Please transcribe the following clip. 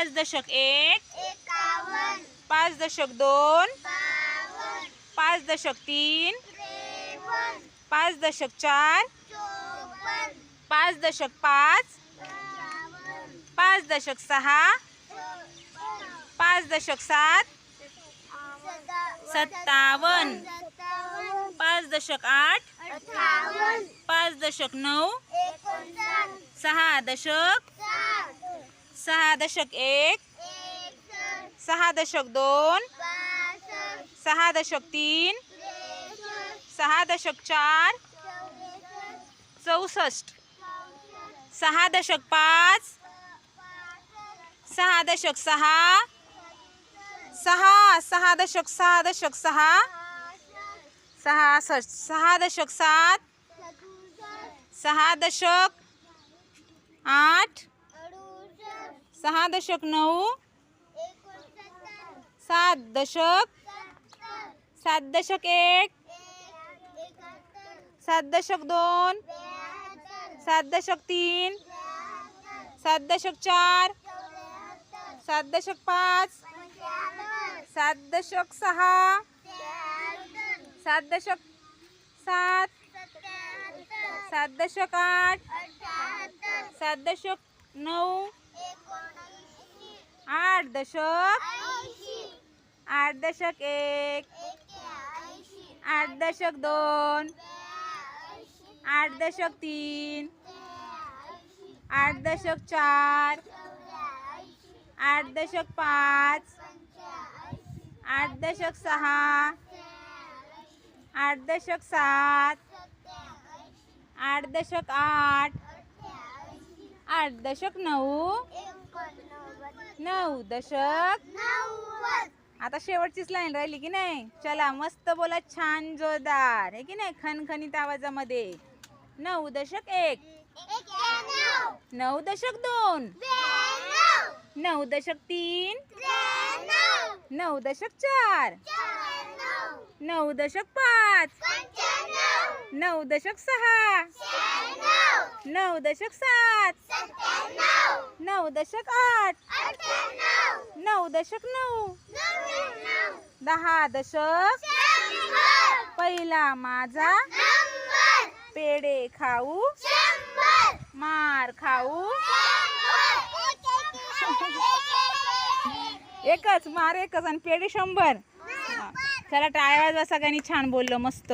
पाच दशक एक पाच दशक दोन पाच दशक तीन पाच दशक चार पाच दशक पाच पाच दशक सहा पाच दशक सात सत्ता- सत्तावन्न. पाच दशक आठ पाच दशक नऊ सहा दशक सहा दशक एक सहा दशक दोन सहा दशक तीन सहा दशक चार चौसष्ट. सहा दशक पाच सहा दशक सहा सहा सहा दशक सहा दशक सहा सहासष्ट सहा दशक सात सहा दशक आठ सहा दशक नऊ. सात दशक. सात दशक एक. सात दशक दोन. सात दशक तीन. सात दशक चार. सात दशक पाच. सात दशक सहा. सात दशक सात. सात दशक आठ. सात दशक नऊ. आठ दशक आठ दशक एक आठ दशक दोन आठ दशक तीन आठ दशक चार आठ दशक पाच आठ दशक सहा आठ दशक सात आठ दशक आठ आठ दशक नऊ नऊ दशक. आता शेवटचीच लाईन राहिली की नाही? चला मस्त बोला छान जोरदार. आहे की नाही? खणखणीत आवाजामध्ये. नऊ दशक एक. नऊ दशक दोन. नऊ दशक तीन. नऊ दशक चार. नऊ दशक पाच. नऊ दशक सहा. नऊ दशक सात. नऊ दशक आठ. नऊ दशक नऊ. दहा दशक पहिला माझा. पेढे खाऊ. मार खाऊ. एकच मार एकच आणि पेढे शंभर. चला टाळ्या वाजवा सगळ्यांनी छान बोललो मस्त.